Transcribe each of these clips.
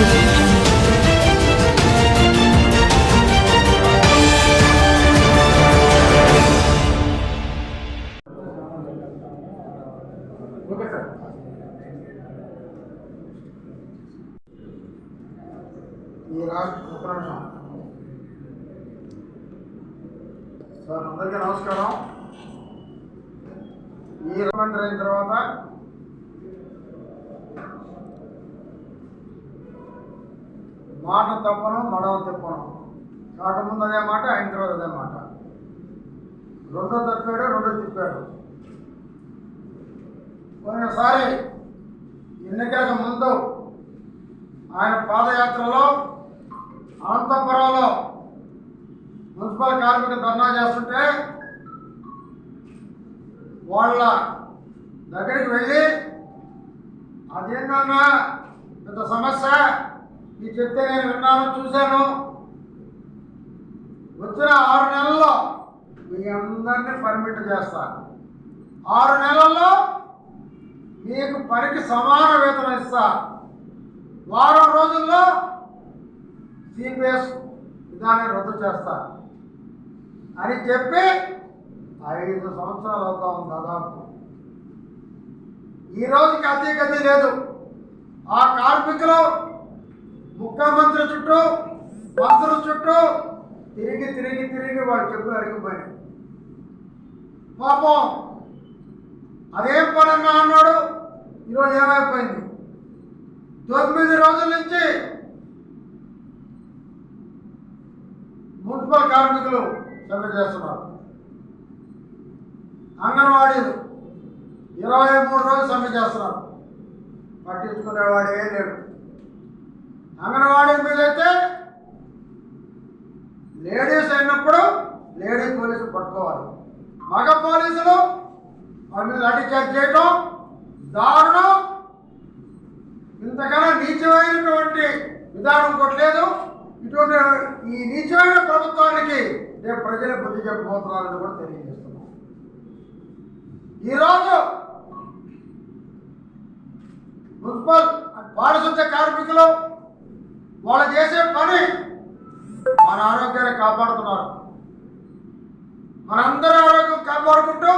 ఈ రాష్ట్ర ఒక్క నిమిషం. సార్ అందరికీ నమస్కారం. ఈ ముఖ్యమంత్రి అయిన తర్వాత మాట తప్పను మడవ తిప్పను. కాకముందు అదే మాట అయిన తర్వాత అదే మాట. రెండో తప్పాడు రెండో తిప్పాడు. పోయినసారి ఎన్నికలకు ముందు ఆయన పాదయాత్రలో అనంతపురంలో మున్సిపల్ కార్మికులు ధర్నా చేస్తుంటే వాళ్ళ దగ్గరికి వెళ్ళి అదేంటన్నా పెద్ద సమస్య ఈ చెప్తే నేను విన్నాను చూశాను. వచ్చిన ఆరు నెలల్లో మీ అందరినీ పర్మిట్ చేస్తాను. ఆరు నెలల్లో మీకు పనికి సమాన వేతనం ఇస్తా వారం రోజుల్లో సిపిఎస్ విధానం రద్దు చేస్తా అని చెప్పి ఐదు సంవత్సరాలు అవుతా ఉంది దాదాపు. ఈ రోజుకి అతి గతి లేదు. ఆ కార్మికులు ముఖ్యమంత్రి చుట్టూ మంత్రుల చుట్టూ తిరిగి తిరిగి తిరిగి వాడు చెప్పులు అరిగిపోయినాయి. పాపం అదేం పరంగా అన్నాడు ఈరోజు ఏమైపోయింది? తొమ్మిది రోజుల నుంచి మున్సిపల్ కార్మికులు సమ్మె చేస్తున్నారు. అంగన్వాడీలు ఇరవై మూడు రోజులు సమ్మె చేస్తున్నారు. పట్టించుకునేవాడే లేడు. అంగన్వాడీ మీద అయితే లేడీస్ అయినప్పుడు లేడీ పోలీసులు పట్టుకోవాలి. మగ పోలీసులు వాళ్ళ మీద లాఠీ చార్జ్ చేయటం దారుణం. ఇంతకన్నా నీచమైనటువంటి విధానం కొట్టలేదు ఇటువంటి ఈ నీచమైన ప్రభుత్వానికి రేపు ప్రజలు బుద్ధి చెప్పబోతున్నారని కూడా తెలియజేస్తున్నాం. ఈరోజు మున్సిపల్ పారిశుద్ధ్య కార్మికులు వాళ్ళు చేసే పని మన ఆరోగ్యాన్ని కాపాడుతున్నారు. మనందరి ఆరోగ్యం కాపాడుకుంటూ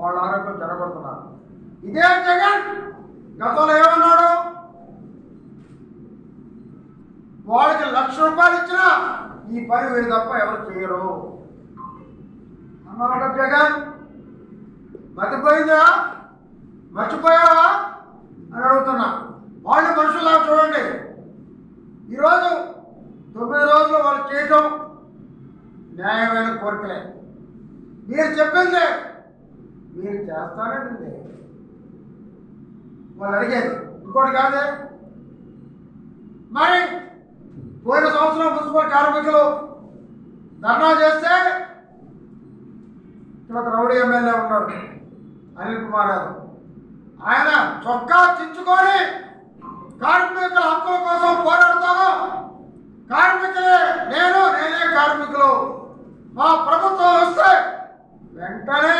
వాళ్ళ ఆరోగ్యం జరగబడుతున్నారు. ఇదే జగన్ గతంలో ఏమన్నాడు? వాళ్ళకి లక్ష రూపాయలు ఇచ్చినా ఈ పని వీరు తప్ప ఎవరు చేయరు. అన్నాడు జగన్. మర్చిపోయిందా? మర్చిపోయావా? అని అడుగుతున్నా. వాళ్ళు మనుషులా చూడండి. ఈరోజు తొమ్మిది రోజులు వాళ్ళు చేయటం న్యాయమైన కోరికలే. మీరు చెప్పింది మీరు చేస్తారండి వాళ్ళు అడిగేది ఇంకోటి కాదే? మరి పోయిన సంవత్సరం మున్సిపల్ కార్మికులు ధర్నా చేస్తే ఇక్కడ ఒక రౌడీ ఎమ్మెల్యే ఉన్నాడు అనిల్ కుమార్ గారు. ఆయన చొక్కా చించుకొని కార్మికుల హక్కుల కోసం పోరాడతాను కార్మికులే నేను నేనే కార్మికులు. మా ప్రభుత్వం వస్తే వెంటనే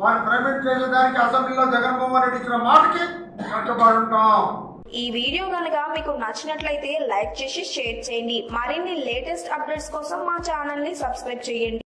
వారిని ప్రైవేట్ చేసేదానికి అసెంబ్లీలో జగన్మోహన్ రెడ్డి ఇచ్చిన మాటకి కట్టుబడి ఉంటాం ఈ వీడియో కనుక మీకు నచ్చినట్లయితే లైక్ చేసి షేర్ చేయండి. మరిన్ని లేటెస్ట్ అప్డేట్స్ కోసం మా ఛానల్ని సబ్స్క్రైబ్ చేయండి.